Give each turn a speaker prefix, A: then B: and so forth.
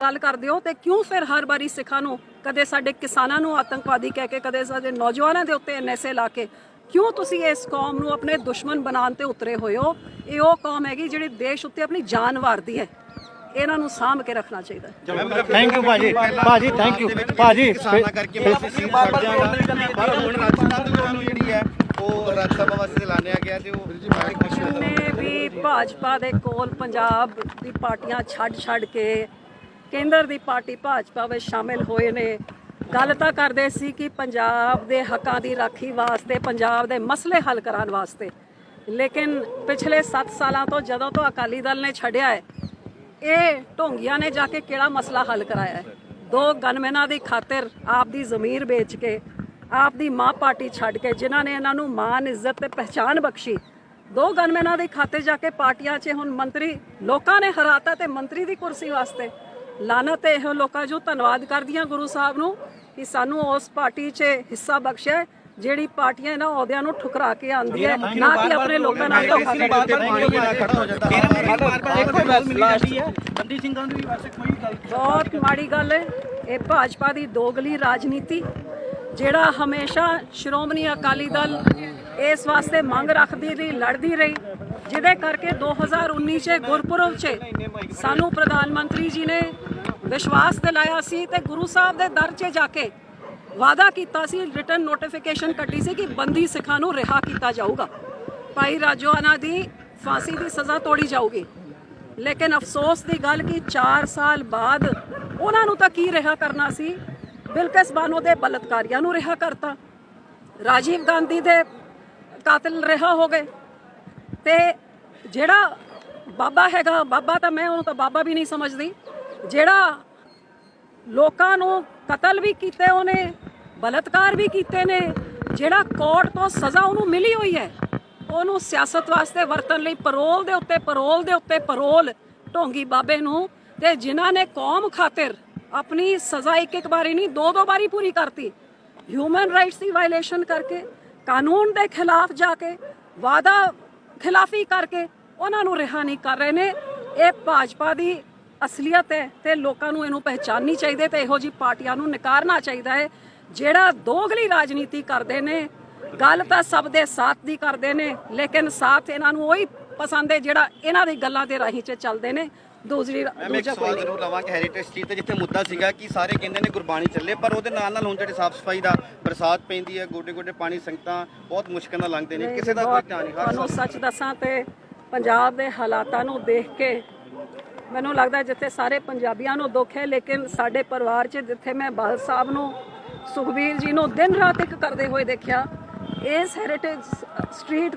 A: ਗੱਲ ਕਰਦੇ ਹੋ ਤੇ ਕਿਉਂ ਫਿਰ ਹਰ ਵਾਰੀ ਸਿੱਖਾਂ ਨੂੰ ਕਦੇ ਸਾਡੇ ਕਿਸਾਨਾਂ ਨੂੰ ਆਤੰਕਵਾਦੀ ਕਹਿ ਕੇ ਕਦੇ ਸਾਡੇ ਨੌਜਵਾਨਾਂ ਦੇ ਉੱਤੇ ਐਨਐਸਏ ਲਾ ਕੇ ਕਿਉਂ ਤੁਸੀਂ ਇਸ ਕੌਮ ਨੂੰ ਆਪਣੇ ਦੁਸ਼ਮਣ ਬਣਾਉਣ ਤੇ ਉਤਰੇ ਹੋਏ ਹੋ? ਇਹ ਉਹ ਕੌਮ ਹੈਗੀ ਜਿਹੜੀ ਦੇਸ਼ ਉੱਤੇ ਆਪਣੀ ਜਾਨ ਵਾਰਦੀ ਹੈ। ਇਹਨਾਂ ਨੂੰ ਸਾਂਭ ਕੇ ਰੱਖਣਾ ਚਾਹੀਦਾ ਹੈ।
B: ਥੈਂਕ ਯੂ ਭਾਜੀ। ਭਾਜੀ ਥੈਂਕ ਯੂ ਭਾਜੀ
C: ਕਿਸਾਨਾਂ ਕਰਕੇ ਜਿਹੜੀ ਹੈ ਉਹ ਰਾਜ ਸਭਾ ਵਾਸਤੇ ਲਾਣਿਆ ਗਿਆ ਤੇ ਉਹ
A: ਵੀ ਭਾਜਪਾ ਦੇ ਕੋਲ ਪੰਜਾਬ ਦੀ ਪਾਰਟੀਆਂ ਛੱਡ ਛੱਡ ਕੇ ਕੇਂਦਰ ਦੀ ਪਾਰਟੀ ਭਾਜਪਾ ਵਿੱਚ ਸ਼ਾਮਿਲ ਹੋਏ ਨੇ। ਗੱਲ ਤਾਂ ਕਰਦੇ ਸੀ ਕਿ ਪੰਜਾਬ ਦੇ ਹੱਕਾਂ ਦੀ ਰਾਖੀ ਵਾਸਤੇ, ਪੰਜਾਬ ਦੇ ਮਸਲੇ ਹੱਲ ਕਰਾਉਣ ਵਾਸਤੇ। ਲੇਕਿਨ ਪਿਛਲੇ 7 ਸਾਲਾਂ ਤੋਂ ਜਦੋਂ ਤੋਂ ਅਕਾਲੀ ਦਲ ਨੇ ਛੱਡਿਆ ਹੈ, ਇਹ ਢੋਂਗੀਆਂ ਨੇ ਜਾ ਕੇ ਕਿਹੜਾ ਮਸਲਾ ਹੱਲ ਕਰਾਇਆ ਹੈ? ਦੋ ਗਨਮੈਨਾਂ ਦੀ ਖਾਤਰ ਆਪ ਦੀ ਜ਼ਮੀਰ ਵੇਚ ਕੇ, ਆਪ ਦੀ ਮਾਂ ਪਾਰਟੀ ਛੱਡ ਕੇ, ਜਿਨ੍ਹਾਂ ਨੇ ਇਹਨਾਂ ਨੂੰ ਮਾਨ ਇੱਜ਼ਤ ਤੇ ਪਹਿਚਾਨ ਬਖਸ਼ੀ, ਦੋ ਗਨਮੈਨਾਂ ਦੀ ਖਾਤਰ ਜਾ ਕੇ ਪਾਰਟੀਆਂ 'ਚ ਹੁਣ ਮੰਤਰੀ ਲੋਕਾਂ ਨੇ ਹਰਾਤਾ ਤੇ ਮੰਤਰੀ ਦੀ ਕੁਰਸੀ ਵਾਸਤੇ। ਲਾਨਤ ਹੈ ਇਹੋ ਲੋਕਾਂ ਜੋ ਧੰਨਵਾਦ ਕਰਦੀਆਂ ਗੁਰੂ ਸਾਹਿਬ ਨੂੰ ਕਿ ਸਾਨੂੰ ਉਸ ਪਾਰਟੀ 'ਚ ਹਿੱਸਾ ਬਖਸ਼ਿਆ ਜਿਹੜੀ ਪਾਰਟੀਆਂ ਇਹਨਾਂ ਅਹੁਦਿਆਂ ਨੂੰ ਠੁਕਰਾ ਕੇ ਆਂਦੀ ਹੈ ਨਾ ਕਿ ਆਪਣੇ ਲੋਕਾਂ ਨਾਲ ਧੋਖਾ ਕਰਦੀ ਹੈ
B: ਬੰਦੀ ਸਿੰਘਾਂ ਦੀ ਵੈਸੇ ਕੋਈ ਗੱਲ
A: ਬਹੁਤ ਮਾੜੀ ਗੱਲ ਹੈ ਇਹ ਭਾਜਪਾ ਦੀ ਦੋਗਲੀ ਰਾਜਨੀਤੀ ਜਿਹੜਾ ਹਮੇਸ਼ਾ ਸ਼੍ਰੋਮਣੀ ਅਕਾਲੀ ਦਲ ਇਸ ਵਾਸਤੇ ਮੰਗ ਰੱਖਦੀ ਰਹੀ, ਲੜਦੀ ਰਹੀ, ਜਿਹਦੇ ਕਰਕੇ 2019 ਚ ਗੁਰਪੁਰਬ ਚ ਸਾਨੂੰ ਪ੍ਰਧਾਨ ਮੰਤਰੀ ਜੀ ਨੇ ਵਿਸ਼ਵਾਸ ਦਿਲਾਇਆ ਸੀ ਤੇ ਗੁਰੂ ਸਾਹਿਬ ਦੇ ਦਰ 'ਚ ਜਾ ਕੇ ਵਾਅਦਾ ਕੀਤਾ ਸੀ ਰਿਟਰਨ ਨੋਟੀਫਿਕੇਸ਼ਨ ਕੱਢੀ ਸੀ ਕਿ ਬੰਦੀ ਸਿੱਖਾਂ ਨੂੰ ਰਿਹਾ ਕੀਤਾ ਜਾਊਗਾ। ਭਾਈ ਰਾਜੋਆਨਾ ਦੀ ਫਾਂਸੀ ਦੀ ਸਜ਼ਾ ਤੋੜੀ ਜਾਊਗੀ। ਲੇਕਿਨ ਅਫਸੋਸ ਦੀ ਗੱਲ ਕਿ 4 ਸਾਲ ਬਾਅਦ ਉਹਨਾਂ ਨੂੰ ਤਾਂ ਕੀ ਰਿਹਾ ਕਰਨਾ ਸੀ? ਬਿਲਕਿਸ ਬਾਨੋ ਦੇ ਬਲਤਕਾਰੀਆਂ ਨੂੰ ਰਿਹਾ ਕਰਤਾ। ਰਾਜੀਵ ਗਾਂਧੀ ਦੇ ਕਾਤਲ ਰਿਹਾ ਹੋ ਗਏ। ਤੇ ਜਿਹੜਾ ਬਾਬਾ ਹੈਗਾ, ਬਾਬਾ ਤਾਂ ਮੈਂ ਉਹਨੂੰ ਤਾਂ ਬਾਬਾ ਵੀ ਨਹੀਂ ਸਮਝਦੀ। ਜਿਹੜਾ ਲੋਕਾਂ ਨੂੰ ਕਤਲ ਵੀ ਕੀਤੇ ਉਹਨੇ, ਬਲਤਕਾਰ ਵੀ ਕੀਤੇ ਨੇ, ਜਿਹੜਾ ਕੋਰਟ ਤੋਂ ਸਜ਼ਾ ਉਹਨੂੰ ਮਿਲੀ ਹੋਈ ਹੈ, ਉਹਨੂੰ ਸਿਆਸਤ ਵਾਸਤੇ ਵਰਤਣ ਲਈ ਪਰੋਲ ਦੇ ਉੱਤੇ, ਪਰੋਲ ਦੇ ਉੱਤੇ ਪਰੋਲ, ਢੋਂਗੀ ਬਾਬੇ ਨੂੰ, ਤੇ ਜਿਨ੍ਹਾਂ ਨੇ ਕੌਮ ਖਾਤਰ ਆਪਣੀ ਸਜ਼ਾ ਇੱਕ ਇੱਕ ਵਾਰੀ ਨਹੀਂ ਦੋ ਦੋ ਵਾਰੀ ਪੂਰੀ ਕਰਤੀ। ਹਿਊਮਨ ਰਾਈਟਸ ਦੀ ਵਾਇਲੇਸ਼ਨ ਕਰਕੇ, ਕਾਨੂੰਨ ਦੇ ਖਿਲਾਫ ਜਾ ਕੇ ਵਾਦਾ ਖਿਲਾਫੀ ਕਰਕੇ ਉਹਨਾਂ ਨੂੰ ਰਿਹਾ ਨਹੀਂ ਕਰ ਰਹੇ ਨੇ। ਇਹ ਭਾਜਪਾ ਦੀ ਅਸਲੀਅਤ ਹੈ ਤੇ ਲੋਕਾਂ ਨੂੰ ਇਹਨੂੰ ਪਹਿਚਾਨਣੀ ਚਾਹੀਦੀ ਹੈ ਤੇ ਇਹੋ ਜੀ ਪਾਰਟੀਆਂ ਨੂੰ ਨਕਾਰਨਾ ਚਾਹੀਦਾ ਹੈ, ਜਿਹੜਾ ਦੋਗਲੀ ਰਾਜਨੀਤੀ ਕਰਦੇ ਨੇ। ਗੱਲ ਤਾਂ ਸਭ ਦੇ ਸਾਥ ਦੀ ਕਰਦੇ ਨੇ, ਲੇਕਿਨ ਸਾਥ ਇਹਨਾਂ ਨੂੰ ਉਹੀ ਪਸੰਦ ਹੈ ਜਿਹੜਾ ਇਹਨਾਂ ਦੀ ਗੱਲਾਂ ਦੇ ਰਾਹੀਂ 'ਚ ਚੱਲਦੇ ਨੇ। ਦੂਸਰੀ
C: ਮੈਂ ਇੱਕ ਸਵਾਲ ਜ਼ਰੂਰ ਲਵਾਂਗਾ ਹੈਰੀਟੇਜ ਸਟਰੀਟ ਤੇ ਜਿੱਥੇ ਮੁੱਦਾ ਸੀਗਾ ਕਿ ਸਾਰੇ ਕਹਿੰਦੇ ਨੇ ਗੁਰਬਾਣੀ ਚੱਲੇ ਪਰ ਉਹਦੇ ਨਾਲ ਨਾਲ ਹੁਣ ਜਿਹੜੇ ਸਾਫ਼ ਸਫ਼ਾਈ ਦਾ ਬਰਸਾਤ ਪੈਂਦੀ ਹੈ ਗੋਡੇ ਗੋਡੇ ਪਾਣੀ ਸੰਗਤਾਂ ਬਹੁਤ ਮੁਸ਼ਕਲ ਨਾਲ ਲੰਘਦੇ ਨੇ। ਕਿਸੇ ਦਾ ਕੋਈ ਧਿਆਨ ਨਹੀਂ ਹਰ
A: ਤੁਹਾਨੂੰ ਸੱਚ ਦੱਸਾਂ ਤੇ ਪੰਜਾਬ ਦੇ ਹਾਲਾਤਾਂ ਨੂੰ ਦੇਖ ਕੇ ਮੈਨੂੰ ਲੱਗਦਾ ਜਿੱਥੇ ਸਾਰੇ ਪੰਜਾਬੀਆਂ ਨੂੰ ਦੁੱਖ ਹੈ ਲੇਕਿਨ ਸਾਡੇ ਪਰਿਵਾਰ 'ਚ ਜਿੱਥੇ ਮੈਂ ਬਾਲ ਸਾਹਿਬ ਨੂੰ ਸੁਖਬੀਰ ਜੀ ਨੂੰ ਦਿਨ ਰਾਤ ਇੱਕ ਕਰਦੇ ਹੋਏ ਦੇਖਿਆ ਇਸ ਹੈਰੀਟੇਜ ਸਟਰੀਟ